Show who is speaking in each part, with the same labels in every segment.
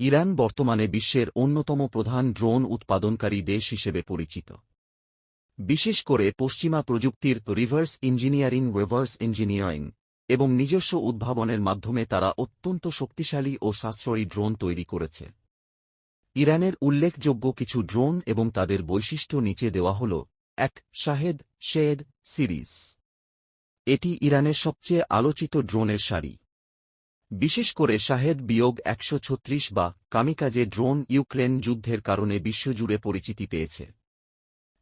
Speaker 1: Iran বর্তমানে বিশ্বের অন্যতম প্রধান ড্রোন উৎপাদনকারী দেশ হিসেবে পরিচিত। বিশেষ করে পশ্চিমা প্রযুক্তির রিভার্স ইঞ্জিনিয়ারিং রিভার্স ইঞ্জিনিয়ারিং এবং নিজস্ব উদ্ভাবনের মাধ্যমে তারা অত্যন্ত শক্তিশালী ও সাশ্রয়ী ড্রোন তৈরি করেছে। ইরানের উল্লেখযোগ্য কিছু ড্রোন এবং তাদের বৈশিষ্ট্য নিচে দেওয়া হল এক শাহেদ শেড সিরিজ। এটি ইরানের সবচেয়ে আলোচিত ড্রোনের সারি। বিশেষ করে শাহেদ বিয়োগ একশো ছত্রিশ বা কামিকাজে ড্রোন ইউক্রেন যুদ্ধের কারণে বিশ্বজুড়ে পরিচিতি পেয়েছে।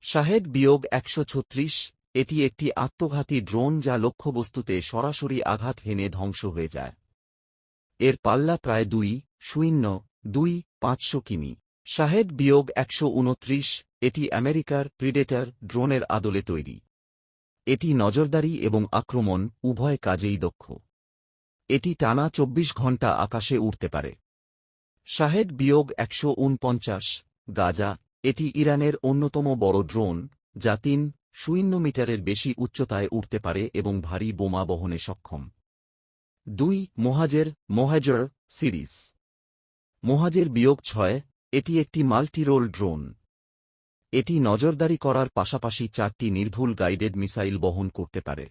Speaker 1: শাহেদ বিয়োগ একশো ছত্রিশ, এটি একটি আত্মঘাতী ড্রোন যা লক্ষ্যবস্তুতে সরাসরি আঘাত হেনে ধ্বংস হয়ে যায়। এর পাল্লা প্রায় দুই, শূন্য, দুই, পাঁচশো কিমি। শাহেদ বিয়োগ একশো উনত্রিশ, এটি আমেরিকার প্রিডেটার ড্রোনের আদলে তৈরি। এটি নজরদারি এবং আক্রমণ উভয় কাজেই দক্ষ। এটি টানা চব্বিশ ঘণ্টা আকাশে উড়তে পারে। শাহেদ বিয়োগ একশো উনপঞ্চাশ গাজা, এটি ইরানের অন্যতম বড় ড্রোন, যা তিন শূন্য মিটারের বেশি উচ্চতায় উঠতে পারে এবং ভারী বোমা বহনে সক্ষম। দুই মোহাজের মোহাজর সিরিজ। মোহাজের বিয়োগ ছয়, এটি একটি মাল্টিরোল ড্রোন। এটি নজরদারি করার পাশাপাশি চারটি নির্ভুল গাইডেড মিসাইল বহন করতে পারে।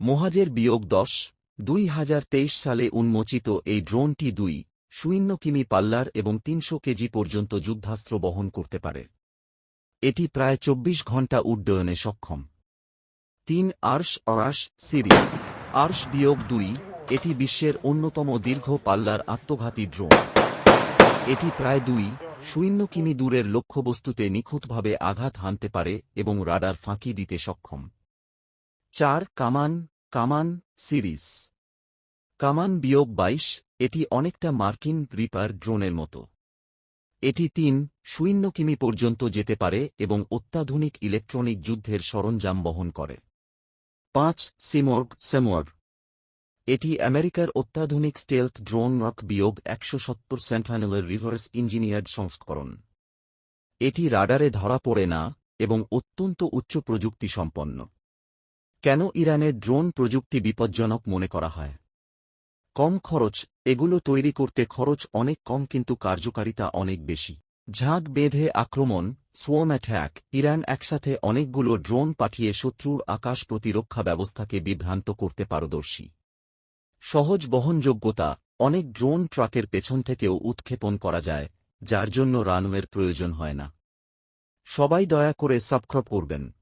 Speaker 1: মোহাজের বিয়োগ দশ দুই হাজার তেইশ সালে উন্মোচিত এই ড্রোনটি দুই শূন্য কিমি পাল্লার এবং তিনশো কেজি পর্যন্ত যুদ্ধাস্ত্র বহন করতে পারে। এটি প্রায় চব্বিশ ঘণ্টা উড্ডয়নে সক্ষম। তিন আর্শ অরাশ সিরিজ, আর্শ বিয়োগ দুই, এটি বিশ্বের অন্যতম দীর্ঘ পাল্লার আত্মঘাতী ড্রোন। এটি প্রায় দুই শূন্য কিমি দূরের লক্ষ্যবস্তুতে নিখুঁতভাবে আঘাত হানতে পারে এবং রাডার ফাঁকি দিতে সক্ষম। চার, কামান কামান সিরিজ। কামান বিয়োগ বাইশ, এটি অনেকটা মার্কিন রিপার ড্রোনের মতো। এটি তিন, শূন্য কিমি পর্যন্ত যেতে পারে এবং অত্যাধুনিক ইলেকট্রনিক যুদ্ধের সরঞ্জাম বহন করে। পাঁচ, সিমর্গ সেমওয়ার্গ এটি আমেরিকার অত্যাধুনিক স্টেলথ ড্রোন রক বিয়োগ একশো সত্তর সেন্টানেলের রিভার্স ইঞ্জিনিয়ার্ড সংস্করণ। এটি রাডারে ধরা পড়ে না এবং অত্যন্ত উচ্চ প্রযুক্তি সম্পন্ন কেন ইরানের ড্রোন প্রযুক্তি বিপজ্জনক মনে করা হয়? কম খরচ, এগুলো তৈরি করতে খরচ অনেক কম কিন্তু কার্যকারিতা অনেক বেশি। ঝাঁক বেঁধে আক্রমণ, সোয়াম অ্যাট্যাক, ইরান একসাথে অনেকগুলো ড্রোন পাঠিয়ে শত্রুর আকাশ প্রতিরক্ষা ব্যবস্থাকে বিভ্রান্ত করতে পারদর্শী। সহজ বহনযোগ্যতা, অনেক ড্রোন ট্রাকের পেছন থেকেও উৎক্ষেপণ করা যায়, যার জন্য রানওয়ের প্রয়োজন হয় না। সবাই দয়া করে সাবস্ক্রাইব করবেন।